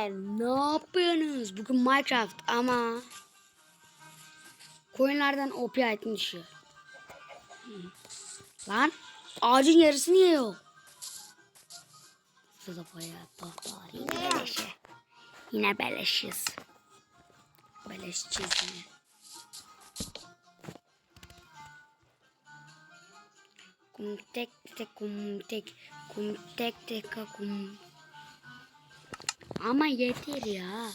Beyler ne yapıyorsunuz? Bugün Minecraft ama koyunlardan OP item düşüyor. Lan ağacın yarısı niye yok? Bayağı tahtalar yine beleşe. Yine beleşiz. Beleşeceğiz yine. Kum tek tek kum tek kum tek tek kum ama yeter ya.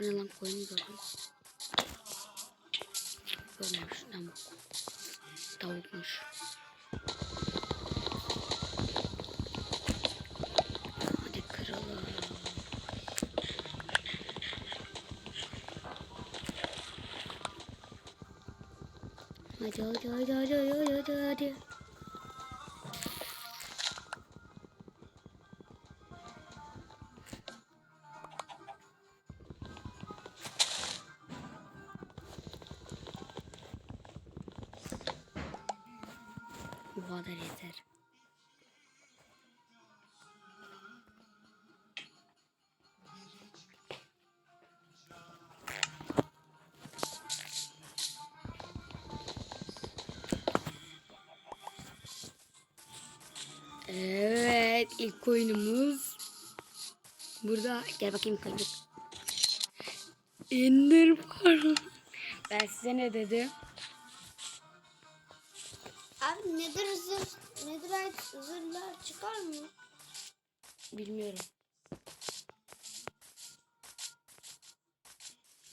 Ne lan koyunu gördüm. Görmemiş tamam. Tavukmuş. Hadi kıralım. Hadi hadi hadi hadi hadi hadi hadi. İlk oyunumuz burada gel bakayım kayıp. Ender var. Ben size ne dedim? Abi nedir zırh, nedir zırhlar çıkar mı? Bilmiyorum.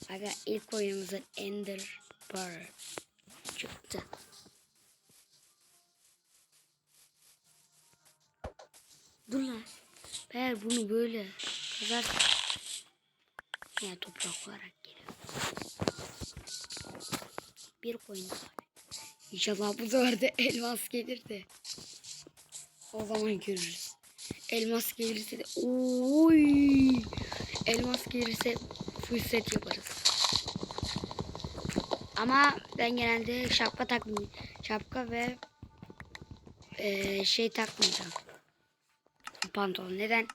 Aga ilk oyunumuzun Ender Pearl çıktı. Dur lan. Eğer bunu böyle kazar ya toprak olarak geliyor. Bir koyun abi. İnşallah bu sefer de elmas gelir de. O zaman görürüz. Elmas gelirse de oy. Elmas gelirse full set yaparız. Ama ben genelde şapka takmayacağım. Şapka ve eee, şey takmayacağım. Pantolon. Neden?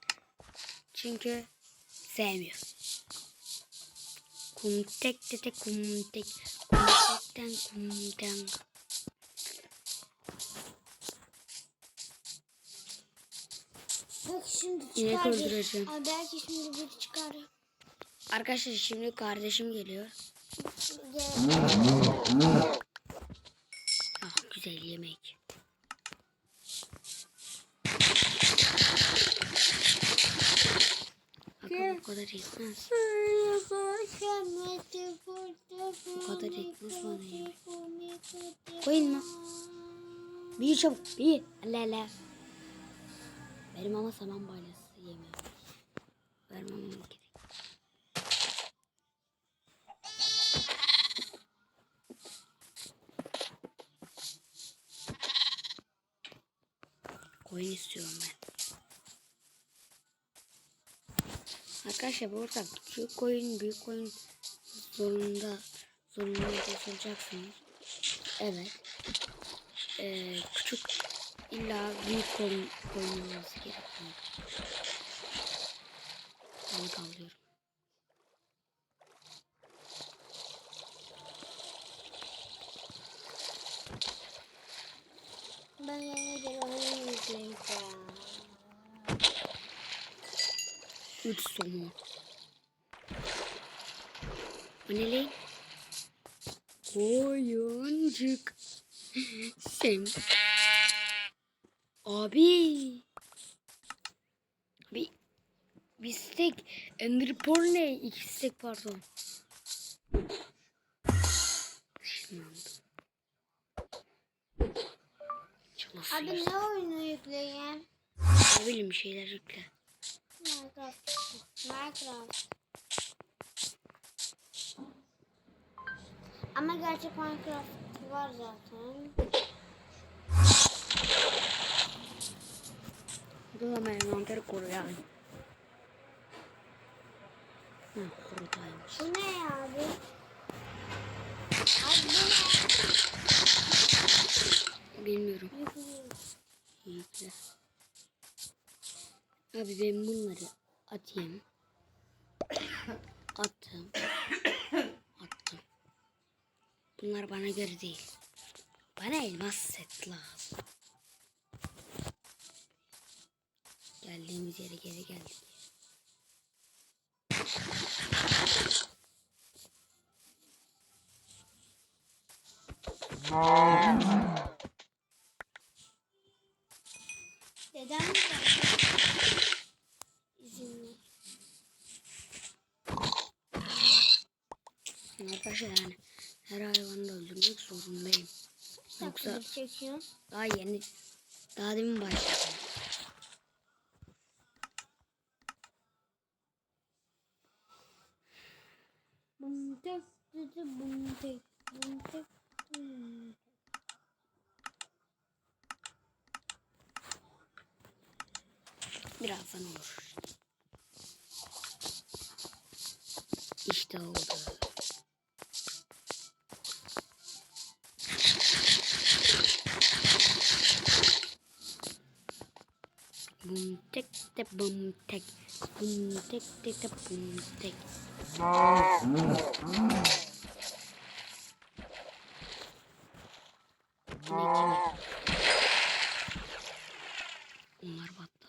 Çünkü sevmiyorum. Kum tek tek tek kum tek kum tekten kum ten. Belki şimdi çıkar. öldüreceğim. Abi belki şimdi bir çıkar. Arkadaşlar şimdi kardeşim geliyor. Gel. Ah güzel yemek. Yetmez. Bu kadar ekmek var ya. Koyun mu? Bir çabuk bir. Allah Allah. Benim ama saman balyası yemiyor. Vermem gerek. Koyun istiyorum ben. Arkadaşlar burada küçük koyun, büyük koyun zorunda zorunda olacaksınız. Evet. Ee, küçük illa büyük koyun koyunlaması gerekiyor. Onu kaldırıyorum. Ben yeni bir oyun yükleyeceğim. Üç somon. Bu ne lan? Koyuncuk. Sen. Abi. Bir bir stek Ender Pearl ne? İki stek pardon. Çalışıyor. Abi ne oyunu yükleyeyim? Ne bileyim şeyler yükle. Minecraft. Minecraft. Ama gerçek Minecraft var zaten. Hı, kurutaymış. Bu ne ya abi? Abi bu Bilmiyorum. Yükle. Abi ben bunları Atayım. Attım. Bunlar bana göre değil. Bana elmas set lazım. Geldiğimiz yere geri geldik. Geldi? İzinli. Arkadaşlar yani her hayvanı da öldürmek zorundayım. Yoksa Yoksa çekiyor. daha yeni daha demin başladım. Bum tek dedi bum tek bum tek. Birazdan olur. İşte oldu. De bum tek. Bum tek tek de bum tek. Onlar battı.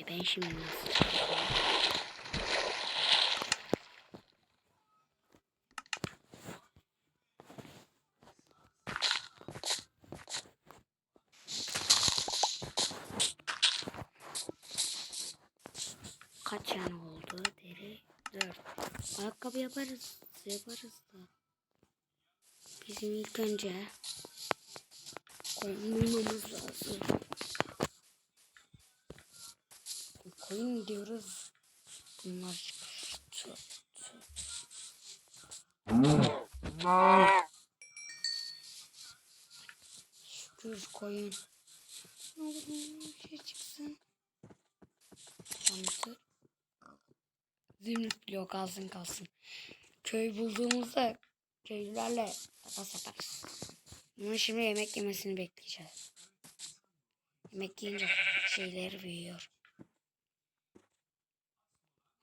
E ben şimdi nasıl çıkacağım? Kaç tane oldu? Deri 4. Ayakkabı yaparız. Yaparız da. Bizim ilk önce koyun bulmamız lazım. Koyun diyoruz. Bunlar çıkıyor. Şükür koyun. Ne olur bir şey çıksın. Zümrüt blok kalsın kalsın. Köy bulduğumuzda köylülerle tapas yaparız. Ama şimdi yemek yemesini bekleyeceğiz. Yemek yiyince şeyleri büyüyor.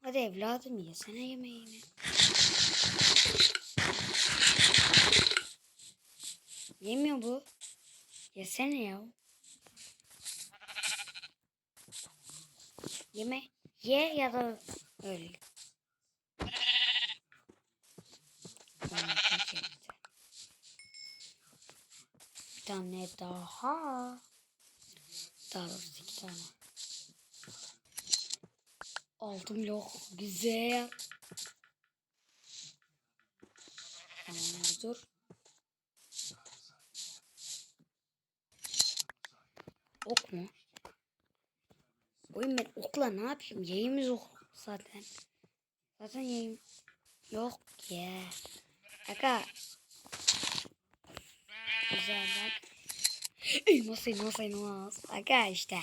Hadi evladım yesene yemeğini. Yemiyor bu. Yesene ya. Yeme. Ye ya da öl. Tamam, çekti. Bir tane daha. Daha doğrusu iki tane. Altın blok. Güzel. Tamam dur. Ok mu? Oyun ben okla ne yapayım? Yayımız ok zaten. Zaten yayım yok ya. Aka. Güzel bak. Elmas elmas elmas. Aka işte.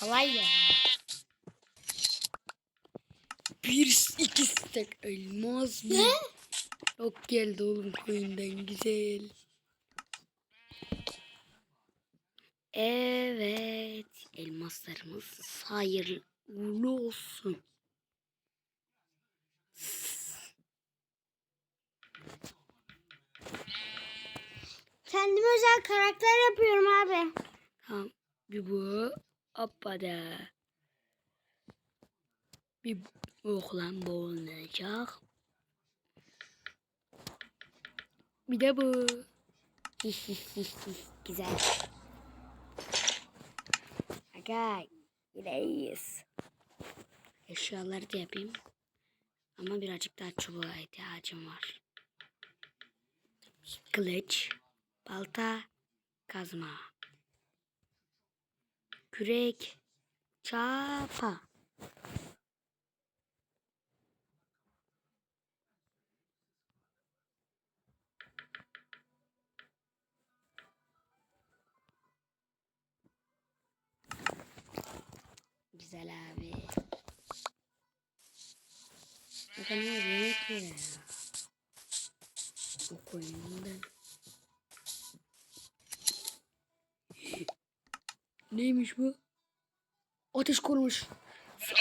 Kolay ya. Bir iki stek elmas mı? Ne? Yok geldi oğlum koyundan güzel. Evet. Elmaslarımız hayırlı olsun. Kendime özel karakter yapıyorum abi. Tamam. Bir bu. Hoppada. Bir bu oğlan bu olacak. Bir de bu. Güzel. Aga yine iyiyiz. Eşyaları da yapayım. Ama birazcık daha çubuğa ihtiyacım var. Kılıç, balta, kazma, kürek, çapa. Güzel abi. Bakalım yemek yiyor ya. O Neymiş bu? Ateş korumuş.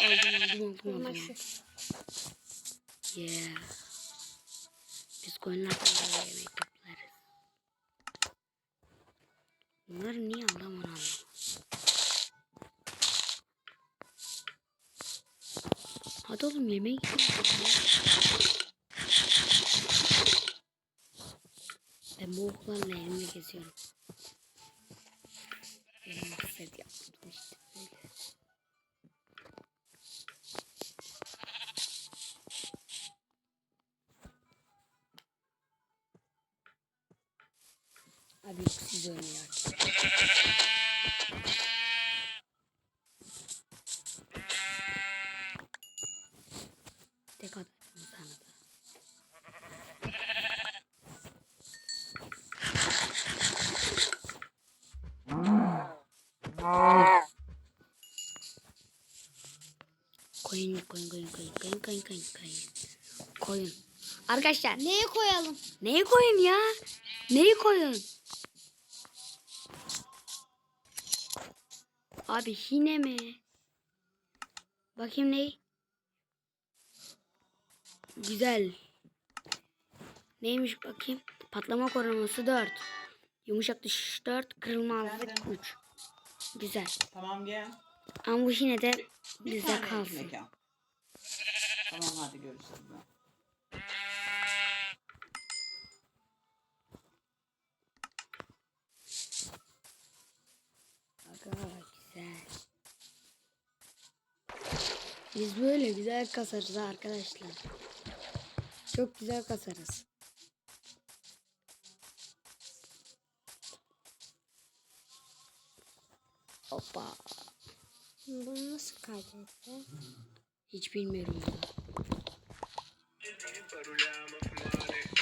Aldım aldım aldım Ama aldım. şu. Yeah. Biz koyunlardan böyle yemek toplarız. Bunları niye aldım onu anlamadım. Hadi oğlum yemeğe gidelim. Ben bu oklarla elimle geziyorum. Abi siz oynuyor. Tek atarım sana da. Koyun koyun koyun koyun koyun koyun koyun koyun. Koyun. Arkadaşlar Neye koyalım? Neyi koyun ya? Neyi koyun? Abi yine mi? Bakayım ney? Güzel. Neymiş bakayım? Patlama koruması 4. Yumuşak düşüş 4. Kırılma hafızlık 3. Güzel. Tamam gel. Ama bu yine de Bir bizde kalsın. Tamam hadi görüşürüz. Aga Biz böyle güzel kasarız arkadaşlar. Çok güzel kasarız. Hoppa. Bunu nasıl kaydetti? Hiç bilmiyorum ya.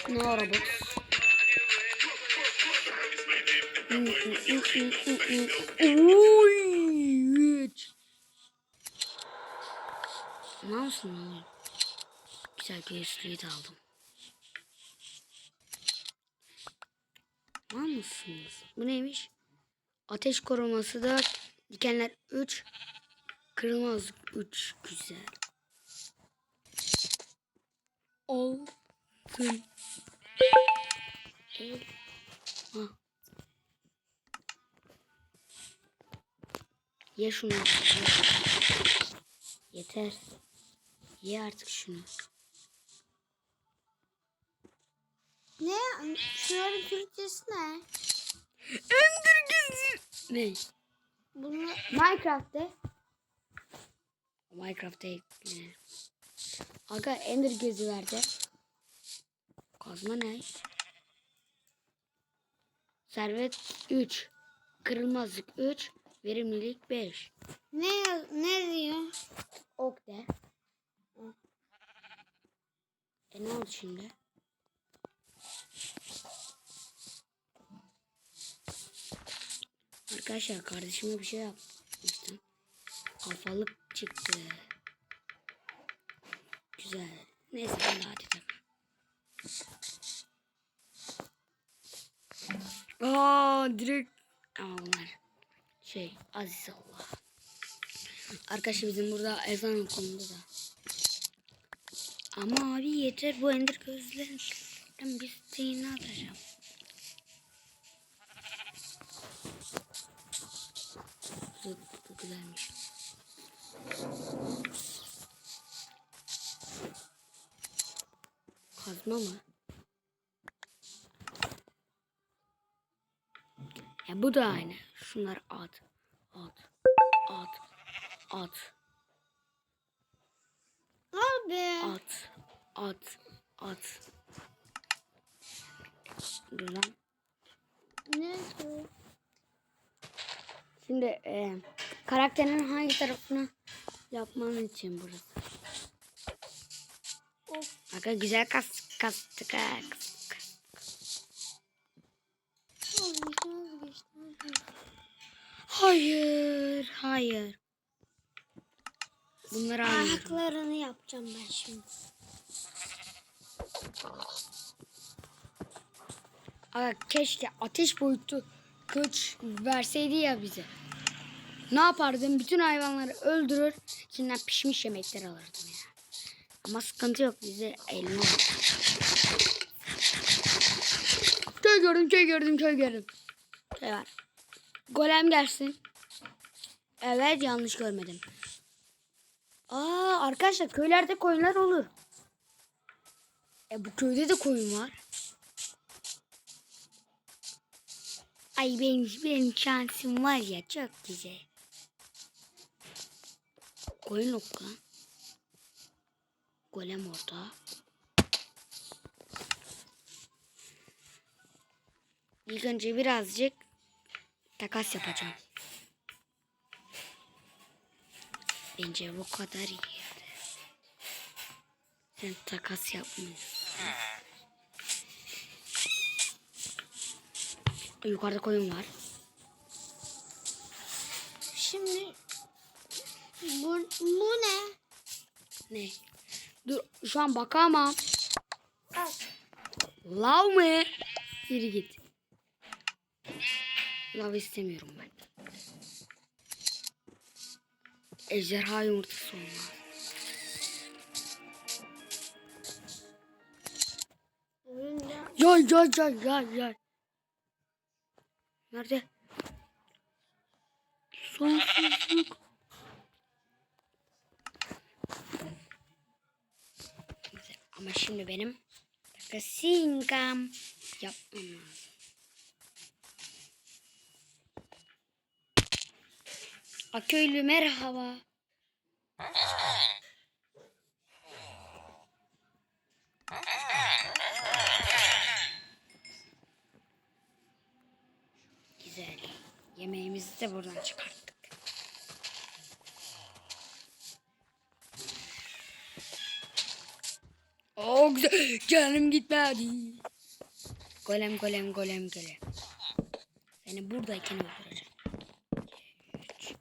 Ne araba? Oy! üç. Ne yapsın oğlum? Güzel bir üstlüğü de aldım. Var mısınız? Bu neymiş? Ateş koruması da dikenler 3 kırılmaz 3 güzel. Altın. El. Ha. Ye şunu. ye. Yeter. Ye artık şunu. Ne? Şunların Türkçesi ne? Ne? Bunu Minecraft'te. Minecraft'a ekle. Aga Ender gözü verdi. Kazma ne? Servet 3. Kırılmazlık 3. Verimlilik 5. Ne ne diyor? Ok de. E ne oldu şimdi? Arkadaşlar kardeşime bir şey yapmıştım. Kafalık çıktı. Güzel. Neyse ben de hadi takar. Aa direkt ama bunlar şey Aziz Allah. Arkadaşlar bizim burada ezan okundu da. Ama abi yeter bu ender gözlerden bir şeyini atacağım. Bu bu güzelmiş. Kazma mı? Ya bu da aynı. Şunlar at. At. At. At. Abi. At. At. Dur lan. Ne diyor? Şimdi e, karakterin hangi tarafını yapman için burası. Of. Aga güzel kas kastık ha. Hayır, hayır. Bunları almıyorum. Ayaklarını yapacağım ben şimdi. Aga keşke ateş boyutu kılıç verseydi ya bize. Ne yapardım? Bütün hayvanları öldürür. içinden pişmiş yemekler alırdım ya. Ama sıkıntı yok. Bize elma. Köy gördüm, köy gördüm, köy gördüm. Köy var. Golem gelsin. Evet yanlış görmedim. Aa arkadaşlar köylerde koyunlar olur. E bu köyde de koyun var. Ay benim, benim şansım var ya çok güzel. Koyun yok lan. Golem orada. İlk önce birazcık takas yapacağım. Bence bu kadar iyi. Sen takas yapmıyorsun. Yukarıda koyun var. Şimdi bu, bu ne? Ne? Dur şu an bakamam. Al. Lav mı? Geri git. Lav istemiyorum ben. Ejderha yumurtası olmaz. Yay yay yay yay yay. Nerede? Sonsuzluk. Ama şimdi benim takasinkam yapmam lazım. Aköylü merhaba. Güzel. Yemeğimizi de buradan çıkarttık. Oo güzel. Canım gitmedi. Golem golem golem golem. Seni buradayken öldüreceğim. Üç.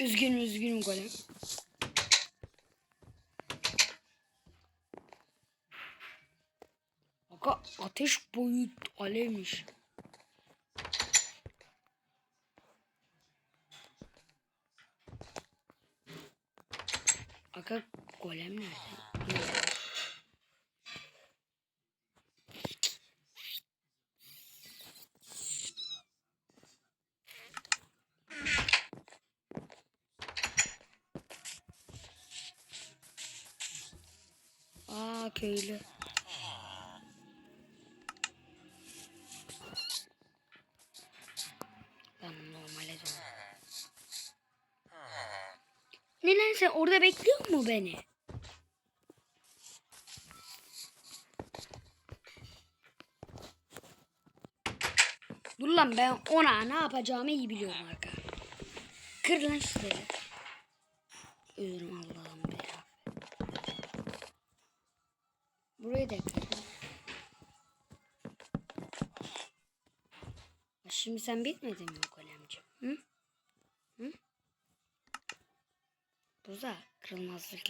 Üzgünüm üzgünüm golem. Aga ateş boyut alevmiş. Aga golem nerede? Lan sen orada bekliyor mu beni? Dur lan ben ona ne yapacağımı iyi biliyorum arka. Kır lan şurayı. Özürüm Allah'ım be. Burayı da kır. Şimdi sen bitmedin mi kalemciğim? Hı? Da kırılmazlık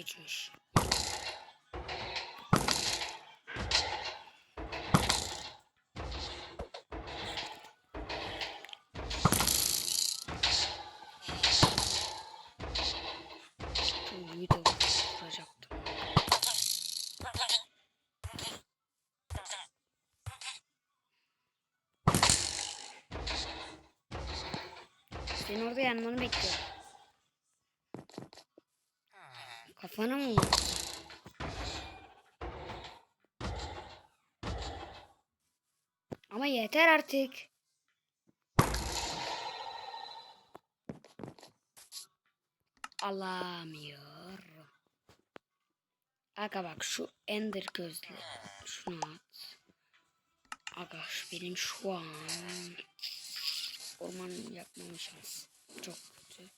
vuracaktım. Senin orada yanmanı bekliyorum. Kafana mı? Ama yeter artık. Alamıyorum. Aga bak şu ender gözlü. Şunu at. Aga benim şu an orman yapmam şans. Çok kötü.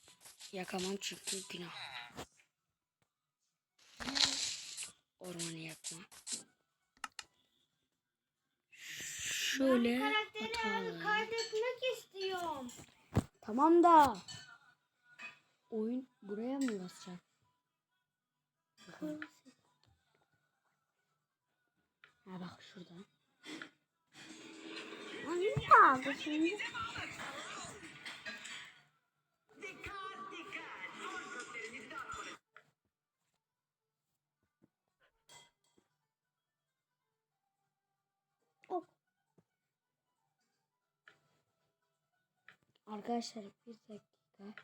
Yakamam çünkü günah. Ormanı yakma. Şöyle atalım. kaydetmek istiyorum. Tamam da. Oyun buraya mı basacak? Ha bak şurada. Ne kaldı şimdi? Arkadaşlar bir dakika.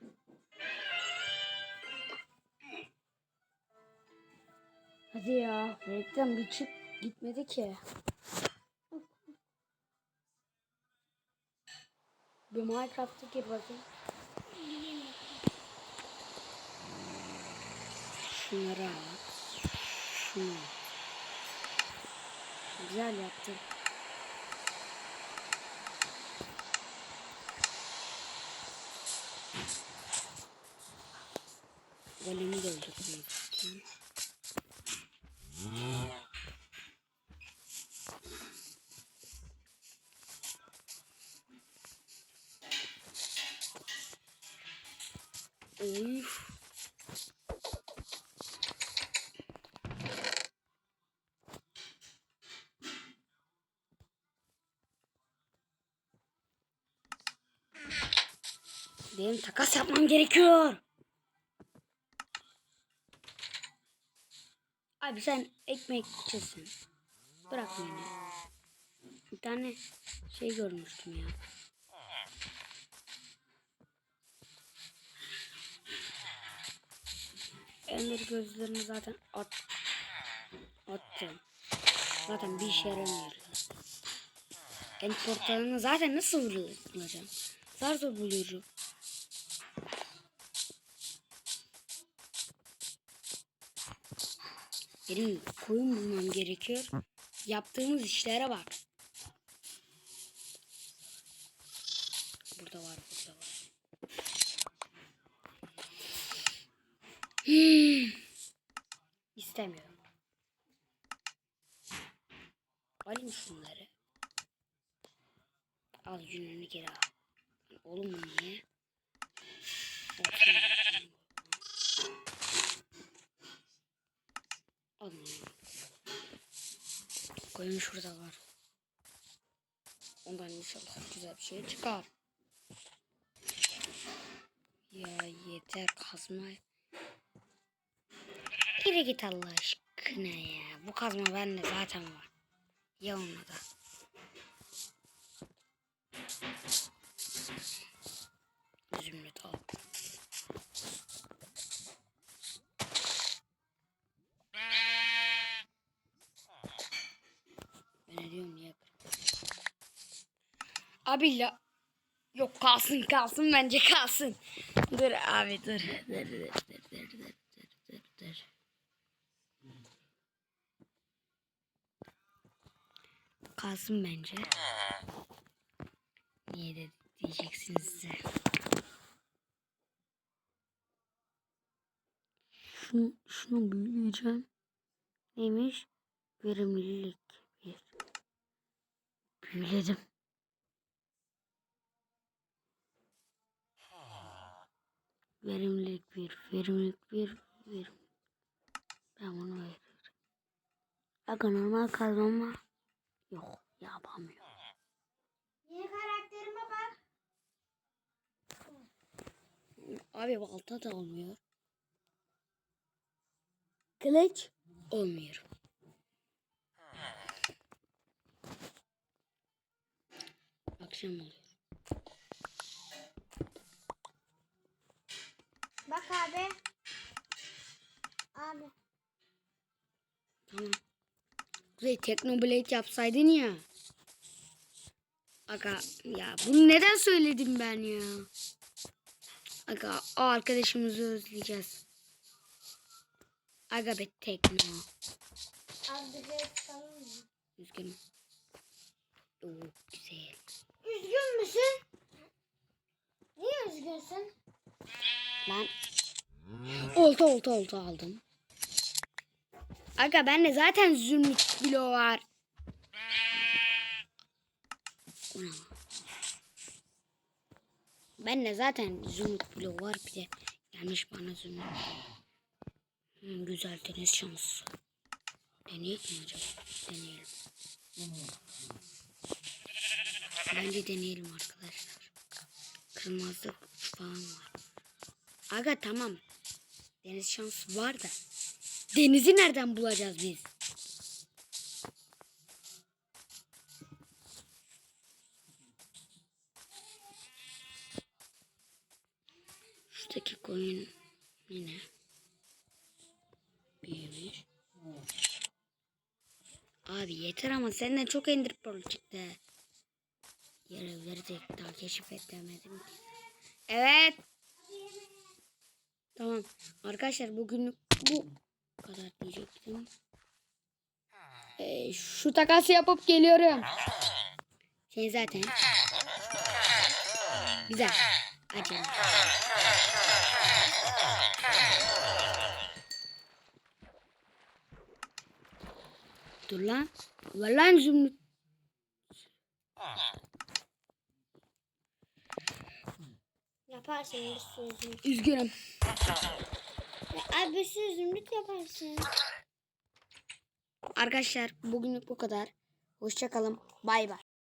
Hadi ya. Reklam bir çık gitmedi ki. Bir Minecraft'a gir bakayım. Şunları at. Şunu. Güzel yaptın. Golemi de bakayım. Oy. Benim takas yapmam gerekiyor. Abi sen ekmekçisin. Bırak beni. Bir tane şey görmüştüm ya. Ender gözlerini zaten at attım. Zaten bir işe yaramıyor. En portalını zaten nasıl bulacağım? Zar zor buluyorum. Benim koyun bulmam gerekiyor. Yaptığımız işlere bak. Burada var, burada var. Hmm. İstemiyorum. Alayım şunları. Al yününü geri al. Oğlum niye? Olsun. Alın. Koyun şurada var. Ondan inşallah güzel bir şey çıkar. Ya yeter kazma. Geri git Allah aşkına ya. Bu kazma bende zaten var. Ya onu da. Zümrüt al. Diyorum niye Abi la. Yok kalsın kalsın bence kalsın. Dur abi dur. Dur dur dur dur dur dur dur dur. Kalsın bence. Niye de diyeceksiniz size. Şunu, şunu büyüleyeceğim. Neymiş? Verimlilik. Büyüledim. Verimlilik bir, verimlilik bir, verim. Ben bunu veririm. Aga normal kazanma. Yok yapamıyorum. Yeni karakterime bak. Abi balta da olmuyor. Kılıç olmuyor. Akşam oluyor. Bak abi. Abi. Tamam. Kuzey Teknoblade yapsaydın ya. Aga ya bunu neden söyledim ben ya? Aga o arkadaşımızı özleyeceğiz. Aga be Tekno. Abi mı? Üzgünüm. Oo güzel. Üzgün müsün? Niye üzgünsün? Ben olta olta olta aldım. Aga bende zaten zümrüt kilo var. O ne? Bende zaten zümrüt kilo var bir de gelmiş bana zümrüt. Hmm, güzel deniz şansı. Deneyek mi acaba? Deneyelim. Bence deneyelim arkadaşlar. Kırmızı falan var. Aga tamam. Deniz şansı var da. Denizi nereden bulacağız biz? Şuradaki koyun yine büyümüş. Abi yeter ama senden çok ender pearl çıktı. Yerevleri de daha keşfedemedim ki. Evet. Tamam. Arkadaşlar bugün bu kadar diyecektim. Ee, şu takası yapıp geliyorum. Sen zaten. Güzel. Acele. Dur lan. Ver lan zümrüt. Yaparsın bir sürü zümrüt. Üzgünüm. Ay bir sürü zümrüt yaparsın. Arkadaşlar bugünlük bu kadar. Hoşçakalın. Bay bay.